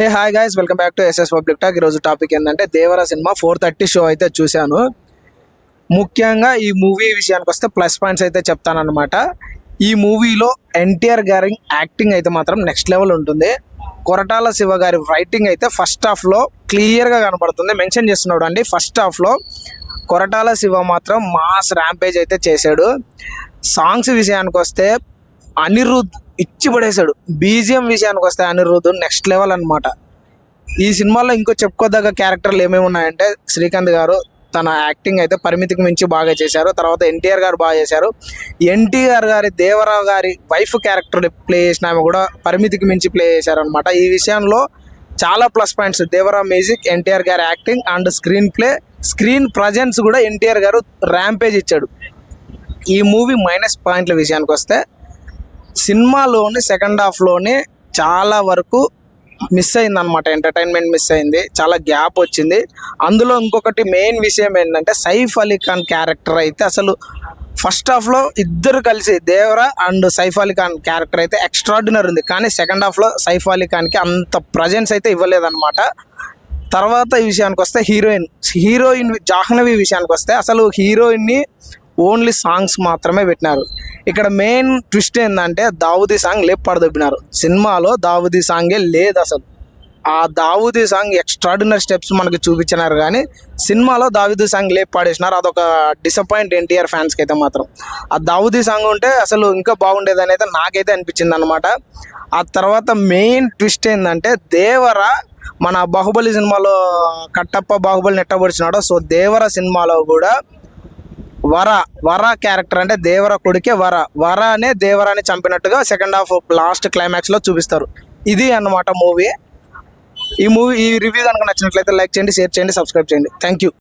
Hey hi guys welcome back to SS public talk ఈరోజు topic ఏంటంటే Devara cinema four thirty show అయితే చూశాను. ముఖ్యంగా ఈ మూవీ విషయానికి వస్తే ప్లస్ పాయింట్స్ అయితే చెప్తానమాట ఈ మూవీలో ఎన్టీఆర్ గారి యాక్టింగ్ అయితే మాత్రం నెక్స్ట్ లెవెల్ ఉంటుంది. కొరటాల శివ గారి రైటింగ్ అయితే ఫస్ట్ హాఫ్లో క్లియర్గా కనబడుతుంది. మెన్షన్ చేస్తున్నాడు అండి ఫస్ట్ హాఫ్లో కొరటాల శివ మాత్రం మాస్ ర్యాంపేజ్ అయితే చేశాడు. సాంగ్స్ విషయానికి వస్తే అనిరుద్ ఇచ్చి పడేశాడు బీజిఎం విషయానికి వస్తే అనిరుద్ నెక్స్ట్ లెవెల్ అనమాట ఈ సినిమాలో ఇంకో చెప్పుకోదగ్గ క్యారెక్టర్లు ఏమేమి ఉన్నాయంటే శ్రీకాంత్ గారు తన యాక్టింగ్ అయితే పరిమితికి మించి బాగా చేశారు. తర్వాత ఎన్టీఆర్ గారు బాగా చేశారు. ఎన్టీఆర్ గారి దేవరావు గారి వైఫ్ క్యారెక్టర్ ప్లే చేసిన ఆమె కూడా పరిమితికి మించి ప్లే చేశారనమాట ఈ విషయంలో చాలా ప్లస్ పాయింట్స్ దేవరావు మ్యూజిక్ ఎన్టీఆర్ గారి acting and screen play screen presence కూడా ఎన్టీఆర్ గారు ర్యాంపేజ్ ఇచ్చాడు. ఈ మూవీ మైనస్ పాయింట్ల విషయానికి వస్తే సినిమాలోని సెకండ్ హాఫ్లోనే చాలా వరకు మిస్ అయింది అనమాట ఎంటర్టైన్మెంట్ మిస్ అయింది. చాలా గ్యాప్ వచ్చింది. అందులో ఇంకొకటి మెయిన్ విషయం ఏంటంటే సైఫ్ అలీ ఖాన్ క్యారెక్టర్ అయితే అసలు ఫస్ట్ హాఫ్లో ఇద్దరు కలిసి దేవరా అండ్ సైఫ్ అలీ ఖాన్ క్యారెక్టర్ అయితే ఎక్స్ట్రాడినరీ ఉంది. కానీ సెకండ్ హాఫ్లో సైఫ్ అలీ ఖాన్కి అంత ప్రజెన్స్ అయితే ఇవ్వలేదన్నమాట. తర్వాత ఈ విషయానికి వస్తే హీరోయిన్ హీరోయిన్ జాహ్నవి విషయానికి వస్తే అసలు హీరోయిన్ని ఓన్లీ సాంగ్స్ మాత్రమే పెట్టినారు. ఇక్కడ మెయిన్ ట్విస్ట్ ఏంటంటే దావుదీ సాంగ్ లేపు సినిమాలో దావుదీ సాంగే లేదు అసలు. ఆ దావుదీ సాంగ్ ఎక్స్ట్రాడినరీ స్టెప్స్ మనకి చూపించినారు కానీ సినిమాలో దావుదీ సాంగ్ లేపు పాడేసినారు. అదొక డిసప్పాయింట్ ఎన్టీఆర్ ఫ్యాన్స్కి అయితే మాత్రం. ఆ దావుదీ సాంగ్ ఉంటే అసలు ఇంకా బాగుండేది అయితే నాకైతే అనిపించింది అనమాట ఆ తర్వాత మెయిన్ ట్విస్ట్ ఏంటంటే దేవర మన బాహుబలి సినిమాలో కట్టప్ప బాహుబలి నెట్టబడిచినాడో సో దేవర సినిమాలో కూడా వర వర క్యారెక్టర్ అంటే దేవర కొడుకే వర. వర అనే దేవరాని చంపినట్టుగా సెకండ్ హాఫ్ లాస్ట్ క్లైమాక్స్లో చూపిస్తారు. ఇది అన్నమాట మూవీ ఈ మూవీ ఈ రివ్యూ కనుక నచ్చినట్లయితే లైక్ చేయండి షేర్ చేయండి సబ్స్క్రైబ్ చేయండి. Thank you